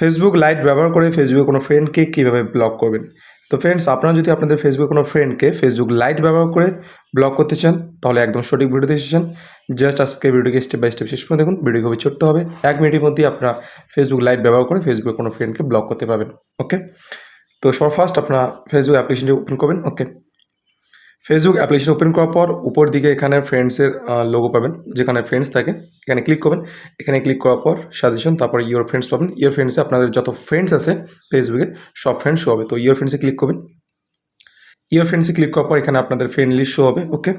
Facebook light ব্যবহার করে ফেসবুকে কোনো ফ্রেন্ডকে কীভাবে ব্লক করবেন? তো ফ্রেন্ডস আপনারা যদি আপনাদের ফেসবুকে কোনো ফ্রেন্ডকে ফেসবুক লাইট ব্যবহার করে ব্লক করতে চান, তাহলে একদম সঠিক ভিডিওতে এসেছেন। জাস্ট আজকে ভিডিওকে স্টেপ বাই স্টেপ শেষ করে দেখুন ভিডিও খুবই ছোট্ট হবে। এক মিনিটের মধ্যেই আপনারা ফেসবুক লাইট ব্যবহার করে ফেসবুকে কোনো ফ্রেন্ডকে ব্লক করতে পারবেন ওকে তো সর ফার্স্ট আপনারা ফেসবুক অ্যাপ্লিকেশনটি ওপেন করবেন ওকে ফেসবুক অ্যাপ্লিকেশন ওপেন করার পর উপর দিকে এখানে ফ্রেন্ডসের লোগো পাবেন, যেখানে ফ্রেন্ডস থাকে, এখানে ক্লিক করবেন, এখানে ক্লিক করার পর সাজেশন তারপর ইয়োর ফ্রেন্ডস পাবেন। ইয়োর ফ্রেন্ডসে আপনাদের যত ফ্রেন্ডস আছে ফেসবুকে সব ফ্রেন্ডস হবে। তো ইয়োর ফ্রেন্ডসে ক্লিক করবেন। ইয়োর ফ্রেন্ডসে ক্লিক করার পর এখানে আপনাদের ফ্রেন্ড লিস্ট শো হবে ওকে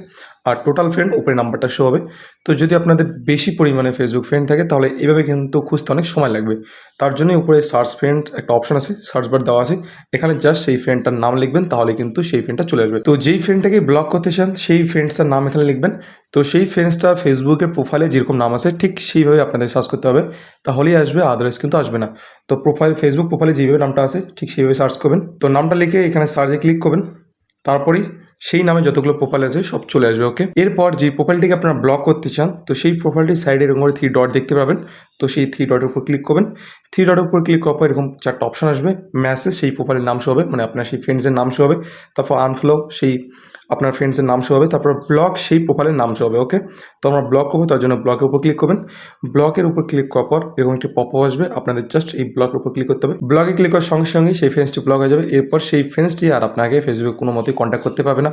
আর টোটাল ফ্রেন্ড উপরে নাম্বারটা শো হবে। তো যদি আপনাদের বেশি পরিমাণে ফেসবুক ফ্রেন্ড থাকে, তাহলে এভাবে কিন্তু খুঁজতে অনেক সময় লাগবে। তার জন্যই উপরে সার্চ ফ্রেন্ড একটা অপশন আছে সার্চ বার দেওয়া আছে। এখানে জাস্ট সেই ফ্রেন্ডটার নাম লিখবেন, তাহলে কিন্তু সেই ফ্রেন্ডটা চলে আসবে। তো যেই ফ্রেন্ডটাকে ব্লক করতে চান, সেই ফ্রেন্ডসটার নাম এখানে লিখবেন। তো সেই ফ্রেন্ডসটা ফেসবুকের প্রোফাইলে যেরকম নাম আছে, ঠিক সেইভাবে আপনাদের সার্চ করতে হবে। তাহলেই আসবে আদারওয়াইজ কিন্তু আসবে না। তো প্রোফাইল ফেসবুক প্রোফাইলে যেভাবে নামটা আছে, ঠিক সেইভাবে সার্চ করবেন। তো নামটা লিখে এখানে সার্চে ক্লিক করবেন। তারপরেই সেই নামে যতগুলো প্রোফাইল আছে সব চলে আসবে ওকে এরপর যে প্রোফাইলটিকে আপনারা ব্লক করতে চান, তো সেই প্রোফাইলটির সাইডে এরকম থ্রি ডট দেখতে পাবেন। তো সেই থ্রি ডটের উপর ক্লিক করবেন। থ্রি ডটের উপর ক্লিক করার পর এরকম চারটা অপশন আসবে মেসেজ সেই প্রোফাইলের নাম হবে মানে আপনার সেই ফ্রেন্ডসের নাম হবে, তারপর আনফ্লো সেই আপনার ফ্রেন্ডসের নাম হবে, তারপর ব্লক সেই প্রোফাইলের নাম হবে ওকে তো আমরা ব্লক করব, তার জন্য ব্লকের উপর ক্লিক করবেন। ব্লকের উপর ক্লিক করার পর এরকম একটি পপ আসবে, আপনাদের জাস্ট এই ব্লকের উপর ক্লিক করতে হবে। ব্লকে ক্লিক করার সঙ্গে সঙ্গে সেই ফ্রেন্ডসটি ব্লক হয়ে যাবে, এরপর সেই ফ্রেন্ডসটি আর আপনাকে ফেসবুকে কোনো মতেই কন্ট্যাক্ট করতে পারবে না।